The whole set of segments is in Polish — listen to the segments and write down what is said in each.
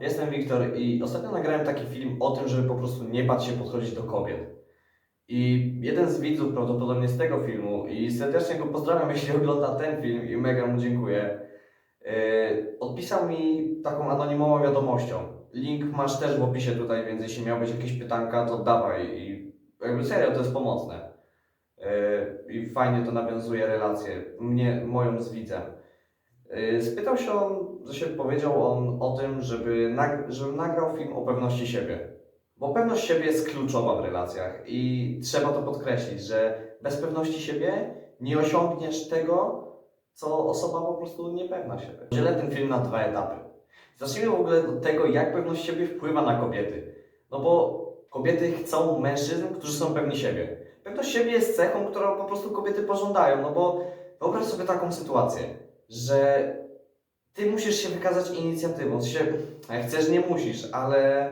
Jestem Wiktor i ostatnio nagrałem taki film o tym, żeby po prostu nie bać się podchodzić do kobiet. I jeden z widzów prawdopodobnie z tego filmu, i serdecznie go pozdrawiam, jeśli ogląda ten film i mega mu dziękuję, yy, odpisał mi taką anonimową wiadomością. Link masz też w opisie tutaj, więc jeśli miałbyś jakieś pytanka, to dawaj. I jakby serio, to jest pomocne. Yy, I fajnie to nawiązuje relację, mnie, moją z widzem. Yy, Spytał się on, że się powiedział on o tym, żeby, nag- nagrał film o pewności siebie. Bo pewność siebie jest kluczowa w relacjach i trzeba to podkreślić, że bez pewności siebie nie osiągniesz tego, co osoba po prostu niepewna siebie. Dzielę ten film na dwa etapy. Zacznijmy w ogóle od tego, jak pewność siebie wpływa na kobiety. No bo kobiety chcą mężczyzn, którzy są pewni siebie. Pewność siebie jest cechą, którą po prostu kobiety pożądają, no bo wyobraź sobie taką sytuację, że ty musisz się wykazać inicjatywą. Jak chcesz, nie musisz, ale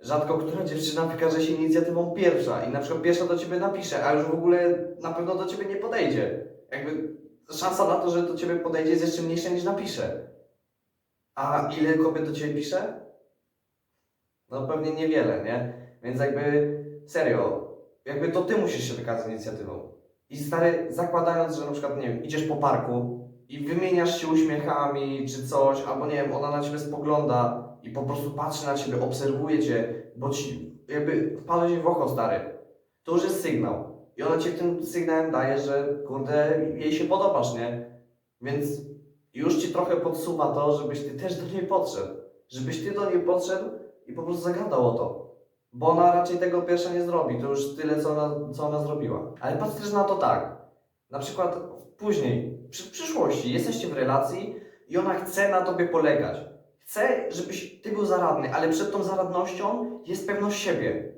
rzadko która dziewczyna wykaże się inicjatywą pierwsza i na przykład pierwsza do ciebie napisze, a już w ogóle na pewno do ciebie nie podejdzie. Jakby szansa na to, że do ciebie podejdzie jest jeszcze mniejsza niż napisze. A ile kobiet do ciebie pisze? No pewnie niewiele, nie? Więc jakby serio, jakby to ty musisz się wykazać inicjatywą. I stary, zakładając, że na przykład, nie wiem, idziesz po parku i wymieniasz się uśmiechami czy coś, albo nie wiem, ona na ciebie spogląda i po prostu patrzy na ciebie, obserwuje cię, bo ci jakby wpadła ci w oko, stary. To już jest sygnał. I ona ci tym sygnałem daje, że kurde, jej się podobasz, nie? Więc już ci trochę podsuwa to, żebyś ty też do niej podszedł. Żebyś ty do niej podszedł i po prostu zagadał o to. Bo ona raczej tego pierwsza nie zrobi. To już tyle, co ona, co ona zrobiła. Ale patrz też na to tak. Na przykład później, w przyszłości, jesteście w relacji i ona chce na tobie polegać. Chce, żebyś ty był zaradny, ale przed tą zaradnością jest pewność siebie.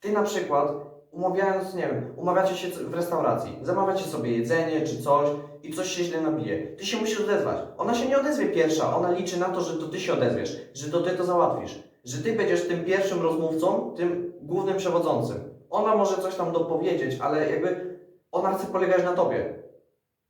Ty na przykład, umawiając, nie wiem, umawiacie się w restauracji, zamawiacie sobie jedzenie czy coś i coś się źle nabije. Ty się musisz odezwać. Ona się nie odezwie pierwsza, ona liczy na to, że to ty się odezwiesz, że to ty to załatwisz, że ty będziesz tym pierwszym rozmówcą, tym głównym przewodzącym. Ona może coś tam dopowiedzieć, ale jakby ona chce polegać na tobie.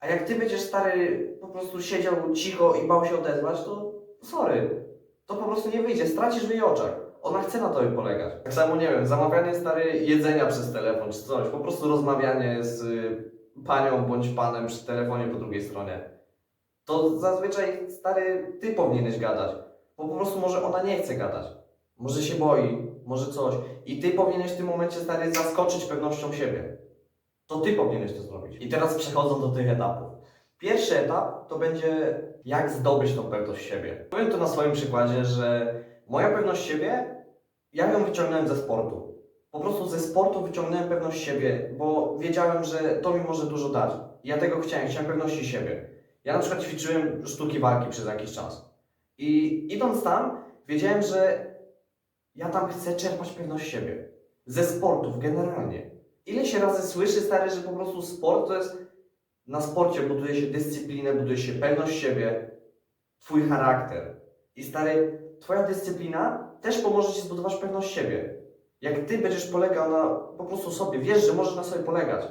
A jak ty będziesz stary po prostu siedział cicho i bał się odezwać, to sorry. To po prostu nie wyjdzie, stracisz w jej oczach. Ona chce na tobie polegać. Tak samo, nie wiem, zamawianie stary jedzenia przez telefon czy coś, po prostu rozmawianie z y, panią bądź panem przy telefonie po drugiej stronie. To zazwyczaj, stary, ty powinieneś gadać. Bo po prostu może ona nie chce gadać. Może się boi, może coś. I ty powinieneś w tym momencie, stary, zaskoczyć pewnością siebie. To ty powinieneś to zrobić. I teraz przechodzą do tych etapów. Pierwszy etap to będzie jak zdobyć tą pewność siebie. Powiem to na swoim przykładzie, że moja pewność siebie, ja ją wyciągnąłem ze sportu. Po prostu ze sportu wyciągnąłem pewność siebie, bo wiedziałem, że to mi może dużo dać. Ja tego chciałem, chciałem pewności siebie. Ja na przykład ćwiczyłem sztuki walki przez jakiś czas. I idąc tam, wiedziałem, że ja tam chcę czerpać pewność siebie. Ze sportów generalnie. Ile się razy słyszy, stary, że po prostu sport to jest na sporcie buduje się dyscyplinę, buduje się pewność siebie, twój charakter. I stary, twoja dyscyplina też pomoże ci zbudować pewność siebie. Jak ty będziesz polegał na po prostu sobie, wiesz, że możesz na sobie polegać,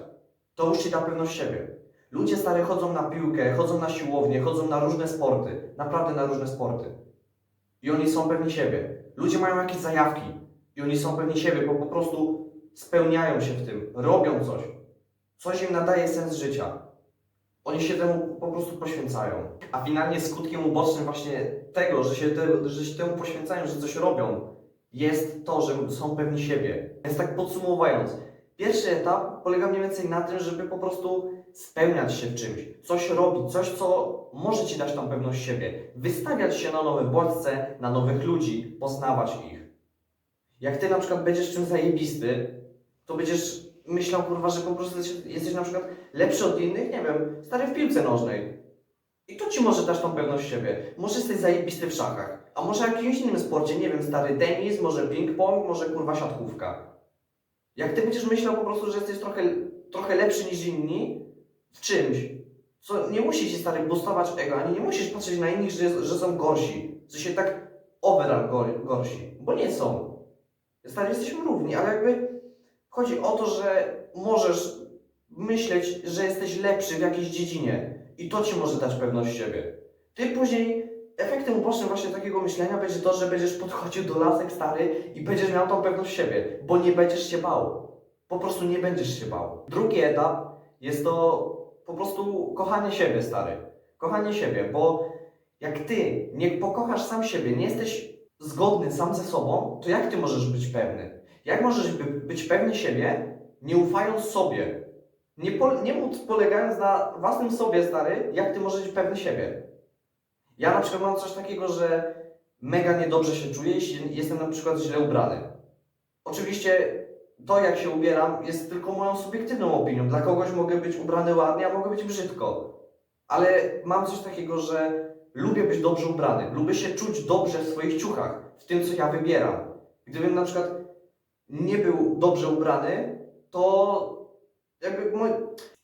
to już ci da pewność siebie. Ludzie stary chodzą na piłkę, chodzą na siłownię, chodzą na różne sporty, naprawdę na różne sporty. I oni są pewni siebie. Ludzie mają jakieś zajawki i oni są pewni siebie, bo po prostu spełniają się w tym, robią coś. Coś im nadaje sens życia. Oni się temu po prostu poświęcają. A finalnie skutkiem ubocznym właśnie tego, że się, te, że się temu poświęcają, że coś robią, jest to, że są pewni siebie. Więc tak podsumowując, pierwszy etap polega mniej więcej na tym, żeby po prostu spełniać się w czymś, coś robić, coś, co może Ci dać tą pewność siebie, wystawiać się na nowe bodźce, na nowych ludzi, poznawać ich. Jak Ty na przykład będziesz czymś zajebisty, to będziesz myślał, kurwa, że po prostu jesteś, na przykład lepszy od innych, nie wiem, stary w piłce nożnej. I to Ci może dać tą pewność siebie. Może jesteś zajebisty w szachach, a może w jakimś innym sporcie, nie wiem, stary tenis, może ping-pong, może kurwa siatkówka. Jak Ty będziesz myślał po prostu, że jesteś trochę, trochę lepszy niż inni w czymś, co nie musi Ci stary boostować ego, ani nie musisz patrzeć na innych, że, że są gorsi. W sensie tak overall gor, gorsi, bo nie są. Stary, jesteśmy równi, ale jakby chodzi o to, że możesz myśleć, że jesteś lepszy w jakiejś dziedzinie i to Ci może dać pewność siebie. Ty później efektem ubocznym właśnie takiego myślenia będzie to, że będziesz podchodził do lasek stary i będziesz miał tą pewność siebie, bo nie będziesz się bał. Po prostu nie będziesz się bał. Drugi etap jest to po prostu kochanie siebie, stary. Kochanie siebie, bo jak ty nie pokochasz sam siebie, nie jesteś zgodny sam ze sobą, to jak ty możesz być pewny? Jak możesz by, być pewny siebie, nie ufając sobie? Nie, po, nie móc polegając na własnym sobie, stary, jak ty możesz być pewny siebie? Ja na przykład mam coś takiego, że mega niedobrze się czuję, jeśli jestem na przykład źle ubrany. Oczywiście to, jak się ubieram, jest tylko moją subiektywną opinią. Dla kogoś mogę być ubrany ładnie, a mogę być brzydko. Ale mam coś takiego, że lubię być dobrze ubrany. Lubię się czuć dobrze w swoich ciuchach, w tym, co ja wybieram. Gdybym na przykład nie był dobrze ubrany, to jakby mój...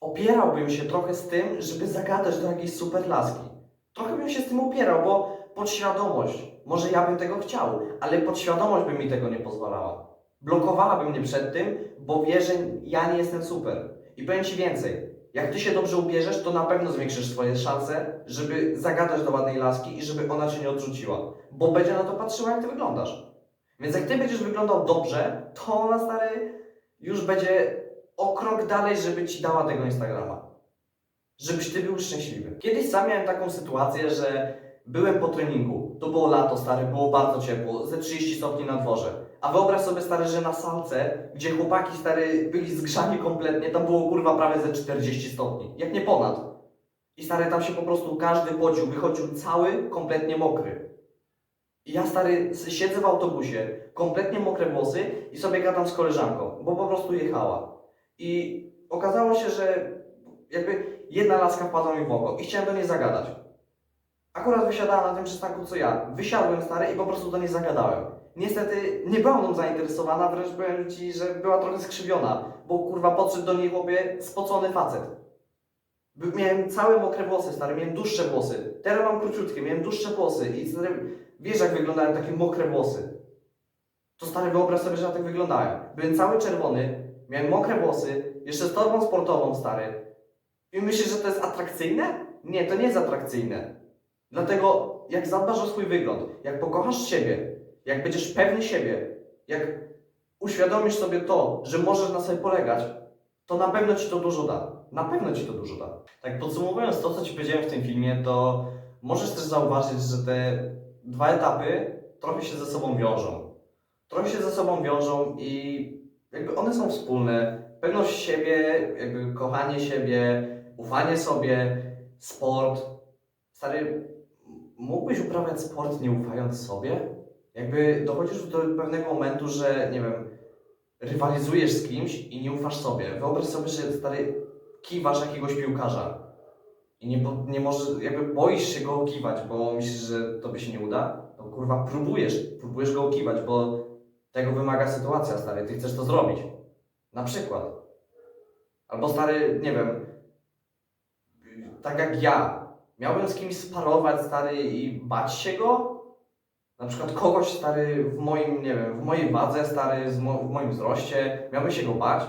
opierałbym się trochę z tym, żeby zagadać do jakiejś super laski. Trochę bym się z tym upierał, bo podświadomość, może ja bym tego chciał, ale podświadomość by mi tego nie pozwalała. Blokowałaby mnie przed tym, bo wie, że ja nie jestem super. I powiem Ci więcej. Jak Ty się dobrze ubierzesz, to na pewno zwiększysz swoje szanse, żeby zagadać do ładnej laski i żeby ona Cię nie odrzuciła. Bo będzie na to patrzyła, jak Ty wyglądasz. Więc jak Ty będziesz wyglądał dobrze, to ona, stary, już będzie o krok dalej, żeby Ci dała tego Instagrama. Żebyś Ty był szczęśliwy. Kiedyś sam miałem taką sytuację, że byłem po treningu. To było lato, stary, było bardzo ciepło, ze 30 stopni na dworze. A wyobraź sobie, stary, że na salce, gdzie chłopaki, stary, byli zgrzani kompletnie, tam było kurwa prawie ze 40 stopni. Jak nie ponad. I stary, tam się po prostu każdy podził, wychodził cały, kompletnie mokry. I ja, stary, siedzę w autobusie, kompletnie mokre włosy i sobie gadam z koleżanką, bo po prostu jechała. I okazało się, że jakby jedna laska wpadła mi w oko i chciałem do niej zagadać. Akurat wysiadała na tym przystanku co ja. Wysiadłem stary i po prostu do niej zagadałem. Niestety nie była mną zainteresowana, wręcz powiem ci, że była trochę skrzywiona, bo kurwa podszedł do niej chłopie spocony facet. Miałem całe mokre włosy, stary, miałem dłuższe włosy. Teraz mam króciutkie, miałem dłuższe włosy i stary, wiesz jak wyglądają takie mokre włosy. To stary, wyobraź sobie, że tak wyglądałem. Byłem cały czerwony, miałem mokre włosy, jeszcze z torbą sportową, stary. I myślisz, że to jest atrakcyjne? Nie, to nie jest atrakcyjne. Dlatego, jak zadbasz o swój wygląd, jak pokochasz siebie, jak będziesz pewny siebie, jak uświadomisz sobie to, że możesz na sobie polegać, to na pewno ci to dużo da. Na pewno ci to dużo da. Tak podsumowując to, co ci powiedziałem w tym filmie, to możesz też zauważyć, że te dwa etapy trochę się ze sobą wiążą. Trochę się ze sobą wiążą i jakby one są wspólne. Pewność siebie, jakby kochanie siebie, ufanie sobie, sport. Stary, mógłbyś uprawiać sport nie ufając sobie? Jakby dochodzisz do pewnego momentu, że nie wiem, rywalizujesz z kimś i nie ufasz sobie. Wyobraź sobie, że stary kiwasz jakiegoś piłkarza i nie, nie możesz, jakby boisz się go okiwać, bo myślisz, że to by się nie uda, to kurwa próbujesz, próbujesz go okiwać, bo tego wymaga sytuacja, stary, ty chcesz to zrobić. Na przykład. Albo stary, nie wiem, tak jak ja, miałbym z kimś sparować, stary, i bać się go? Na przykład kogoś, stary, w moim, nie wiem, w mojej wadze, stary, w moim wzroście, miałbym się go bać?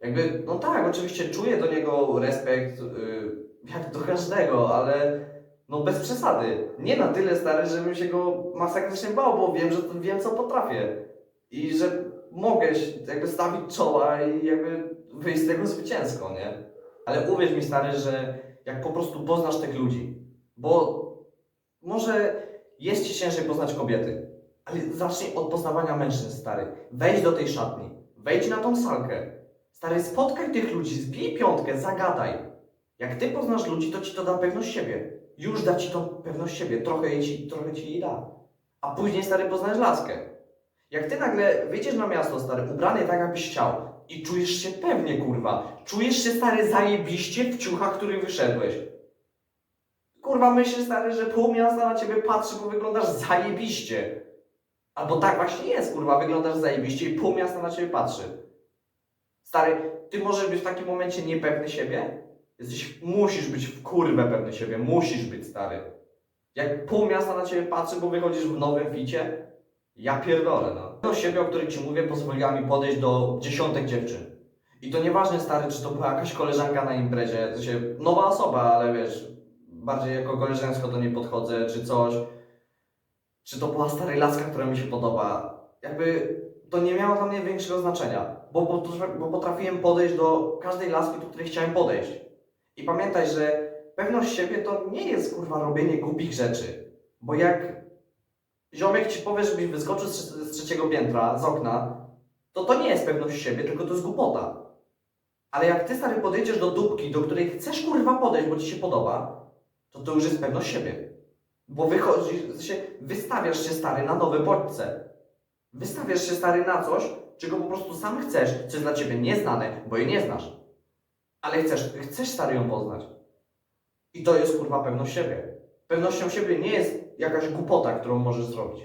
Jakby, no tak, oczywiście czuję do niego respekt, yy, jak do każdego, ale no bez przesady. Nie na tyle, stary, żebym się go masakrycznie bał, bo wiem, że wiem, co potrafię. I że mogę jakby stawić czoła i jakby wyjść z tego zwycięsko, nie? Ale uwierz mi, stary, że jak po prostu poznasz tych ludzi, bo może jest ci ciężej poznać kobiety, ale zacznij od poznawania mężczyzn, stary. Wejdź do tej szatni, wejdź na tą salkę. Stary, spotkaj tych ludzi, zbij piątkę, zagadaj. Jak ty poznasz ludzi, to ci to da pewność siebie. Już da ci tą pewność siebie, trochę, ci, trochę ci jej da. A później, stary, poznajesz laskę. Jak ty nagle wyjdziesz na miasto, stary, ubrany tak, jakbyś chciał i czujesz się pewnie, kurwa. Czujesz się, stary, zajebiście w ciuchach, których wyszedłeś. Kurwa, myślisz, stary, że pół miasta na ciebie patrzy, bo wyglądasz zajebiście. Albo tak właśnie jest, kurwa, wyglądasz zajebiście i pół miasta na ciebie patrzy. Stary, ty możesz być w takim momencie niepewny siebie? Jesteś, musisz być w kurwę pewny siebie, musisz być, stary. Jak pół miasta na ciebie patrzy, bo wychodzisz w nowym ficie, ja pierdolę, no. Do siebie, o której ci mówię, pozwoliła mi podejść do dziesiątek dziewczyn. I to nieważne, stary, czy to była jakaś koleżanka na imprezie, w sensie nowa osoba, ale wiesz, bardziej jako koleżeńsko do niej podchodzę, czy coś. Czy to była stara laska, która mi się podoba. Jakby to nie miało dla mnie większego znaczenia, bo, bo potrafiłem podejść do każdej laski, do której chciałem podejść. I pamiętaj, że pewność siebie to nie jest kurwa robienie głupich rzeczy. Bo jak ziomek ci powie, żebyś wyskoczył z, trzeciego piętra, z okna, to to nie jest pewność siebie, tylko to jest głupota. Ale jak ty stary podejdziesz do dupki, do której chcesz kurwa podejść, bo ci się podoba, to to już jest pewność siebie. Bo wychodzisz, wystawiasz się stary na nowe bodźce. Wystawiasz się stary na coś, czego po prostu sam chcesz, co jest dla ciebie nieznane, bo jej nie znasz. Ale chcesz, chcesz stary ją poznać. I to jest kurwa pewność siebie. Pewnością siebie nie jest jakaś głupota, którą możesz zrobić.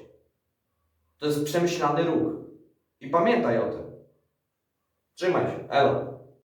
To jest przemyślany ruch. I pamiętaj o tym. Trzymaj się. Elo.